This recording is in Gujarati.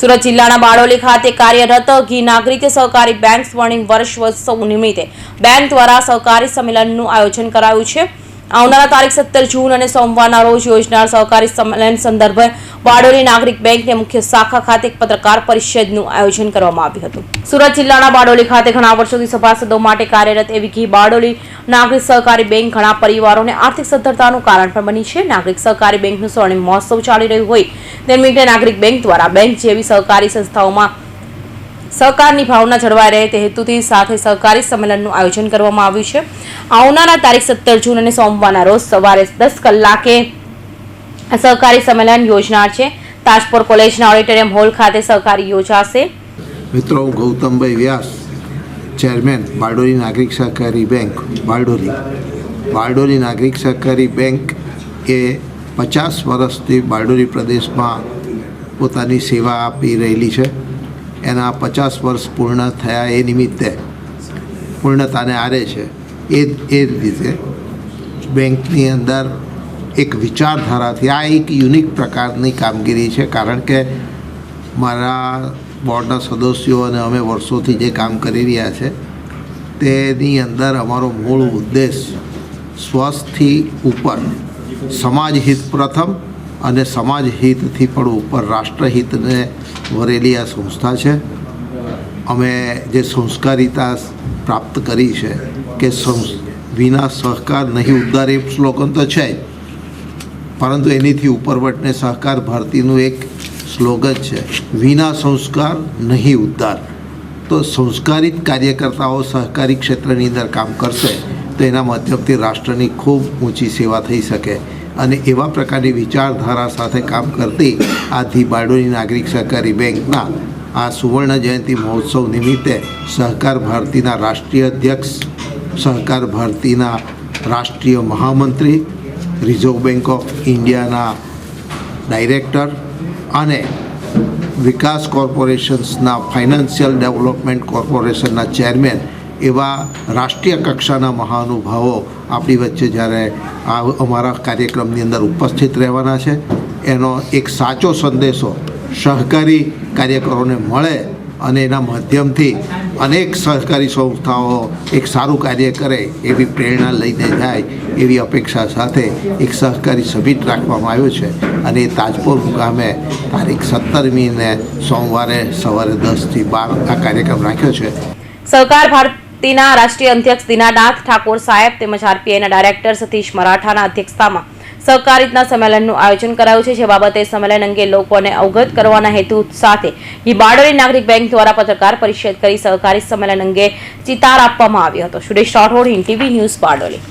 સુરત જિલ્લાના બારડોલી ખાતે કાર્યરત ઘી નાગરિક સહકારી બેંક સ્વર્ણિમ વર્ષ ઉત્સવ નિમિત્તે બેંક દ્વારા સહકારી સંમેલનનું આયોજન કરાયું છે. આવનારા તારીખ સત્તર જૂન અને સોમવારના રોજ યોજનાર સહકારી સંમેલન સંદર્ભે બારડોલી નાગરિક બેંકની મુખ્ય શાખા ખાતે એક પત્રકાર પરિષદનું આયોજન કરવામાં આવ્યું હતું. સુરત જિલ્લાના બારડોલી ખાતે ઘણા વર્ષોથી સભાસદો માટે કાર્યરત એવી ઘી બારડોલી નાગરિક સહકારી બેંક ઘણા પરિવારોને આર્થિક સદ્ધરતાનું કારણ પણ બની છે. નાગરિક સહકારી બેંકનું સ્વર્ણિમ મહોત્સવ ચાલી રહ્યું હોય તે નાગરિક બેંક દ્વારા બેંક જેવી સહકારી સંસ્થાઓમાં સહકારની ભાવના જળવાઈ રહે તે હેતુથી સાથે સહકારી સંમેલનનું આયોજન કરવામાં આવ્યું છે. આવનારા તારીખ સત્તર જૂન અને સોમવારના રોજ સવારે દસ કલાકે સહકારી સંમેલન યોજનાર છે. તાજપુર કોલેજના ઓડિટોરિયમ હોલ ખાતે સહકારી યોજાશે. મિત્રો ગૌતમભાઈ વ્યાસ, ચેરમેન, બારડોલી નાગરિક સહકારી બેંક, બારડોલી. બારડોલી નાગરિક સહકારી બેંક એ પચાસ વર્ષથી બારડોલી પ્રદેશમાં પોતાની સેવા આપી રહેલી છે. એના પચાસ વર્ષ પૂર્ણ થયા એ નિમિત્તે. પૂર્ણતાને આરે છે. એ એ રીતે બેંકની અંદર એક વિચારધારાથી આ એક યુનિક પ્રકારની કામગીરી છે. કારણ કે મારા બોર્ડના સદસ્યો અને અમે વર્ષોથી જે કામ કરી રહ્યા છે, તેની અંદર અમારો મૂળ ઉદ્દેશ સ્વસ્થથી ઉપર સમાજ હિત પ્રથમ અને સમાજ હિતથી પણ ઉપર રાષ્ટ્રહિતને વરેલી આ સંસ્થા છે. અમે જે સંસ્કારિતા પ્રાપ્ત કરી છે કે વિના સહકાર નહીં, ઉદ્ધાર એ સ્લોગન તો છે. જ પરંતુ એનીથી ઉપરવટને સહકાર ભારતીનું એક સ્લોગન છે. વિના સંસ્કાર નહીં, ઉદ્ધાર. તો સંસ્કારિત કાર્યકર્તાઓ સહકારી ક્ષેત્રની અંદર કામ કરશે તો એના માધ્યમથી રાષ્ટ્રની ખૂબ ઊંચી સેવા થઈ શકે. અને એવા પ્રકારની વિચારધારા સાથે કામ કરતી આ ધીબાડોની નાગરિક સહકારી બેંકના આ સુવર્ણ જયંતિ મહોત્સવ નિમિત્તે સહકાર ભારતીના રાષ્ટ્રીય અધ્યક્ષ, સહકાર ભારતીના રાષ્ટ્રીય મહામંત્રી, રિઝર્વ બેંક ઓફ ઇન્ડિયાના ડાયરેક્ટર અને વિકાસ કોર્પોરેશન્સના ફાઇનાન્શિયલ ડેવલપમેન્ટ કોર્પોરેશનના ચેરમેન એવા રાષ્ટ્રીય કક્ષાના મહાનુભાવો આપણી વચ્ચે જ્યારે આ અમારા કાર્યક્રમની અંદર ઉપસ્થિત રહેવાના છે. એનો એક સાચો સંદેશો સહકારી કાર્યકરોને મળે અને એના માધ્યમથી અનેક સહકારી સંસ્થાઓ એક સારું કાર્ય કરે એવી પ્રેરણા લઈને જાય એવી અપેક્ષા સાથે એક સહકારી સમિટ રાખવામાં આવ્યો છે. અને એ તાજપુર મુકામે તારીખ સત્તરમીને સોમવારે સવારે દસથી બાર આ કાર્યક્રમ રાખ્યો છે. સહકાર ભારતીના રાષ્ટ્રીય અધ્યક્ષ દિનાનાથ ઠાકોર સાહેબ તેમજ આરપીઆઈના ડાયરેક્ટર સતીશ મરાઠાના અધ્યક્ષતામાં સહકારિતના સંમેલનનું આયોજન કરાયું છે, જે બાબતે સંમેલન અંગે લોકોને અવગત કરવાના હેતુ સાથે ઈ બારડોલી નાગરિક બેંક દ્વારા પત્રકાર પરિષદ કરી સહકારી સંમેલન અંગે ચિતાર આપવામાં આવ્યો હતો. Suresh Rathod in TV news Bardoli.